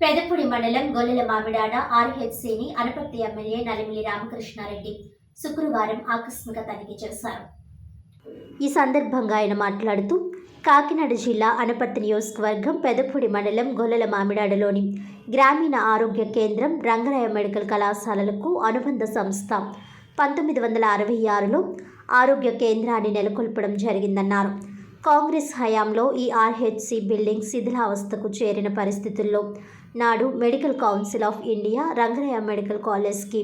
పెదపుడి మండలం గొల్లెల మామిడాడ ఆర్హెచ్సిని అనపర్తి ఎమ్మెల్యే నలిమిలి రామకృష్ణారెడ్డి శుక్రవారం ఆకస్మిక తనిఖీ చేశారు. ఈ సందర్భంగా ఆయన మాట్లాడుతూ కాకినాడ జిల్లా అనపర్తి నియోజకవర్గం పెదపూడి మండలం గొల్లల మామిడాడలోని గ్రామీణ ఆరోగ్య కేంద్రం రంగరాయ మెడికల్ కళాశాలలకు అనుబంధ సంస్థ పంతొమ్మిది వందల అరవై ఆరులో ఆరోగ్య కేంద్రాన్ని నెలకొల్పడం జరిగిందన్నారు. కాంగ్రెస్ హయాంలో ఈ ఆర్హెచ్సి బిల్డింగ్ శిథిలావస్థకు చేరిన పరిస్థితుల్లో నాడు medical council of India Rangaraya medical కాలేజ్కి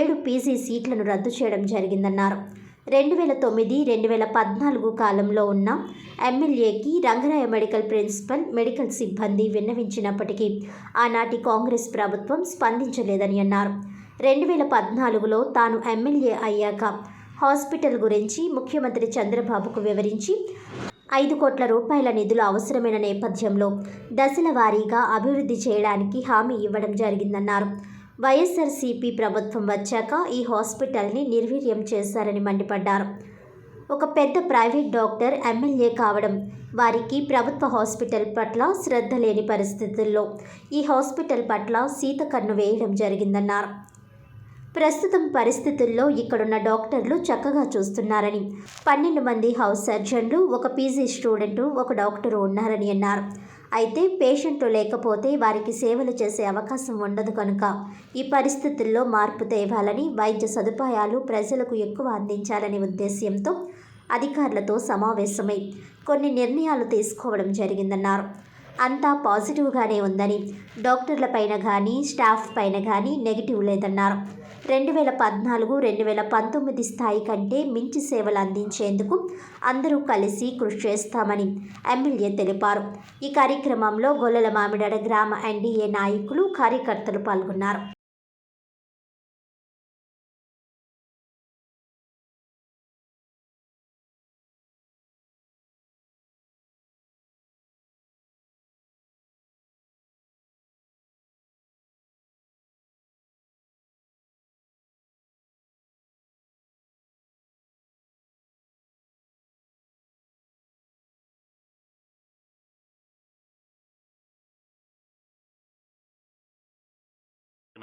ఏడు పీజీ సీట్లను రద్దు చేయడం జరిగిందన్నారు. రెండు వేల తొమ్మిది రెండు వేల పద్నాలుగు కాలంలో ఉన్న ఎమ్మెల్యేకి రంగరాయ మెడికల్ ప్రిన్సిపల్ మెడికల్ సిబ్బంది విన్నవించినప్పటికీ ఆనాటి కాంగ్రెస్ ప్రభుత్వం స్పందించలేదని అన్నారు. రెండు వేల పద్నాలుగులో తాను ఎమ్మెల్యే అయ్యాక హాస్పిటల్ గురించి ముఖ్యమంత్రి చంద్రబాబుకు వివరించి ఐదు కోట్ల రూపాయల నిధులు అవసరమైన నేపథ్యంలో దశల వారీగా అభివృద్ధి చేయడానికి హామీ ఇవ్వడం జరిగిందన్నారు. వైఎస్ఆర్సీపీ ప్రభుత్వం వచ్చాక ఈ హాస్పిటల్ని నిర్వీర్యం చేశారని మండిపడ్డారు. ఒక పెద్ద ప్రైవేట్ డాక్టర్ ఎమ్మెల్యే కావడం వారికి ప్రభుత్వ హాస్పిటల్ పట్ల శ్రద్ధ లేని పరిస్థితుల్లో ఈ హాస్పిటల్ పట్ల సీతకన్ను వేయడం జరిగిందన్నారు. ప్రస్తుతం పరిస్థితుల్లో ఇక్కడున్న డాక్టర్లు చక్కగా చూస్తున్నారని. పన్నెండు మంది హౌస్ సర్జన్లు ఒక పీజీ స్టూడెంట్ ఒక డాక్టరు ఉన్నారని అన్నారు. అయితే పేషెంట్లు లేకపోతే వారికి సేవలు చేసే అవకాశం ఉండదు కనుక ఈ పరిస్థితుల్లో మార్పు తేవాలని వైద్య సదుపాయాలు ప్రజలకు ఎక్కువ అందించాలనే ఉద్దేశ్యంతో అధికారులతో సమావేశమై కొన్ని నిర్ణయాలు తీసుకోవడం జరిగిందన్నారు. అంతా పాజిటివ్గానే ఉందని డాక్టర్ల పైన కానీ స్టాఫ్ పైన కానీ నెగిటివ్ లేదన్నారు. రెండు వేల పద్నాలుగు రెండు వేల పంతొమ్మిది స్థాయి కంటే మించి సేవలు అందించేందుకు అందరూ కలిసి కృషి చేస్తామని ఎమ్మెల్యే తెలిపారు. ఈ కార్యక్రమంలో గొల్లల మామిడాడ గ్రామ ఎన్డీఏ నాయకులు కార్యకర్తలు పాల్గొన్నారు.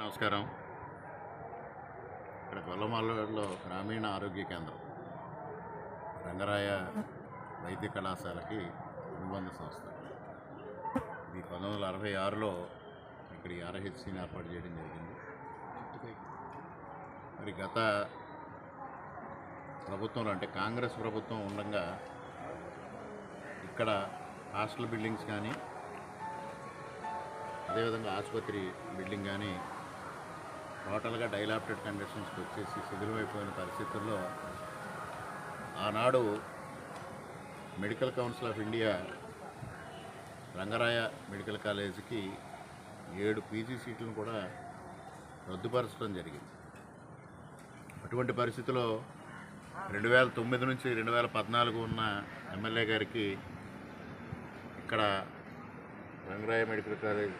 నమస్కారం. ఇక్కడ గొల్లమల్లూరులో గ్రామీణ ఆరోగ్య కేంద్రం. రంగరాయ వైద్య కళాశాలకి అనుబంధ సంస్థ. ఇది పంతొమ్మిది వందల అరవై ఆరులో ఇక్కడ ఆర్హెచ్సిని ఏర్పాటు చేయడం జరిగింది. మరి గత ప్రభుత్వంలో అంటే కాంగ్రెస్ ప్రభుత్వం ఉండగా ఇక్కడ హాస్టల్ బిల్డింగ్స్ కానీ అదేవిధంగా ఆసుపత్రి బిల్డింగ్ కానీ టోటల్గా డైలాప్టెడ్ కండిషన్స్కి వచ్చేసి శిథిలమైపోయిన పరిస్థితుల్లో ఆనాడు medical council of India Rangaraya medical కాలేజీకి ఏడు పీజీ సీట్లను కూడా రద్దుపరచడం జరిగింది. అటువంటి పరిస్థితిలో రెండు వేల తొమ్మిది నుంచి రెండు వేల పద్నాలుగు ఉన్న ఎమ్మెల్యే గారికి ఇక్కడ రంగరాయ మెడికల్ కాలేజ్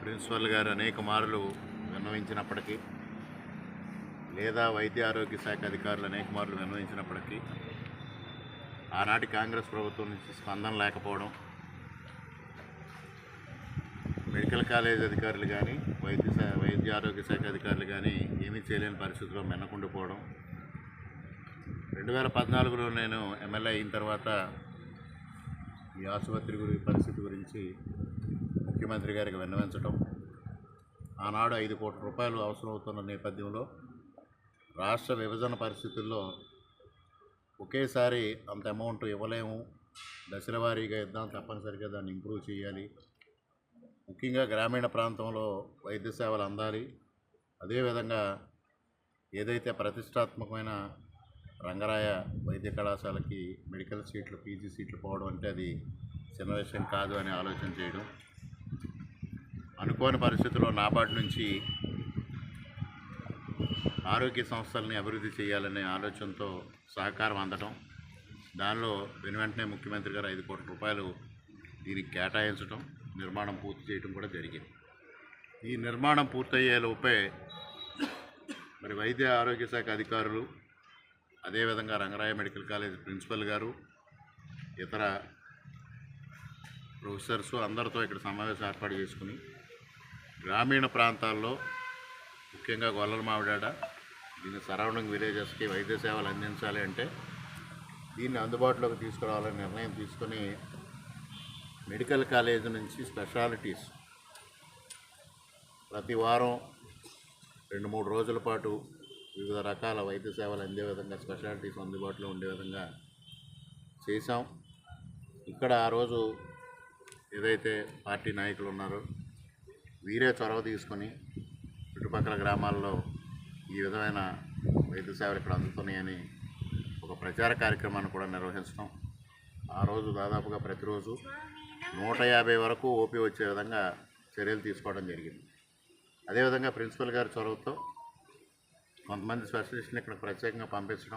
ప్రిన్సిపల్ గారు అనేక మార్లు నిర్ణయించినప్పటికీ లేదా వైద్య ఆరోగ్య శాఖ అధికారులు అనేక మార్లు నిర్ణయించినప్పటికీ ఆనాటి కాంగ్రెస్ ప్రభుత్వం నుంచి స్పందన లేకపోవడం మెడికల్ కాలేజ్ అధికారులు కానీ వైద్య వైద్య ఆరోగ్య శాఖ అధికారులు కానీ ఏమీ చేయలేని పరిస్థితిలో మెన్నకుండిపోవడం రెండు వేల పద్నాలుగులో నేను ఎమ్మెల్యే అయిన తర్వాత ఈ ఆసుపత్రి గురి పరిస్థితి గురించి ముఖ్యమంత్రి గారికి విన్నవించడం ఆనాడు ఐదు కోట్ల రూపాయలు అవసరమవుతున్న నేపథ్యంలో రాష్ట్ర విభజన పరిస్థితుల్లో ఒకేసారి అంత అమౌంట్ ఇవ్వలేము. దశల వారీగా ఇద్దాం తప్పనిసరిగా దాన్ని ఇంప్రూవ్ చేయాలి. ముఖ్యంగా గ్రామీణ ప్రాంతంలో వైద్య సేవలు అందాలి. అదేవిధంగా ఏదైతే ప్రతిష్టాత్మకమైన రంగరాయ వైద్య కళాశాలకి మెడికల్ సీట్లు పీజీ సీట్లు పోవడం అంటే అది చిన్న విషయం కాదు అని ఆలోచన చేయడం. అనుకోని పరిస్థితుల్లో నాబార్డు నుంచి ఆరోగ్య సంస్థల్ని అభివృద్ధి చేయాలనే ఆలోచనతో సహకారం అందడం దానిలో వెను వెంటనే ముఖ్యమంత్రి గారు ఐదు కోట్ల రూపాయలు దీనికి కేటాయించడం నిర్మాణం పూర్తి చేయడం కూడా జరిగింది. ఈ నిర్మాణం పూర్తయ్యే లోపే మరి వైద్య ఆరోగ్య శాఖ అధికారులు అదేవిధంగా రంగరాయ మెడికల్ కాలేజ్ ప్రిన్సిపల్ గారు ఇతర ప్రొఫెసర్స్ అందరితో ఇక్కడ సమావేశం ఏర్పాటు చేసుకుని గ్రామీణ ప్రాంతాల్లో ముఖ్యంగా గొల్లల మామిడాడ దీని సరౌండింగ్ విలేజెస్కి వైద్య సేవలు అందించాలి అంటే దీన్ని అందుబాటులోకి తీసుకురావాలని నిర్ణయం తీసుకొని మెడికల్ కాలేజ్ నుంచి స్పెషాలిటీస్ ప్రతి వారం రెండు మూడు రోజుల పాటు వివిధ రకాల వైద్య సేవలు అందే విధంగా స్పెషాలిటీస్ అందుబాటులో ఉండే విధంగా చేశాం. ఇక్కడ ఆ రోజు ఏదైతే పార్టీ నాయకులు ఉన్నారో వీరే చొరవ తీసుకొని చుట్టుపక్కల గ్రామాల్లో ఈ విధమైన వైద్య సేవలు ఇక్కడ అందుతున్నాయని ఒక ప్రచార కార్యక్రమాన్ని కూడా నిర్వహించడం ఆ రోజు దాదాపుగా ప్రతిరోజు నూట యాభై వరకు ఓపీ వచ్చే విధంగా చర్యలు తీసుకోవడం జరిగింది. అదేవిధంగా ప్రిన్సిపల్ గారి చొరవతో కొంతమంది స్పెషలిస్ట్ని ఇక్కడ ప్రత్యేకంగా పంపించడం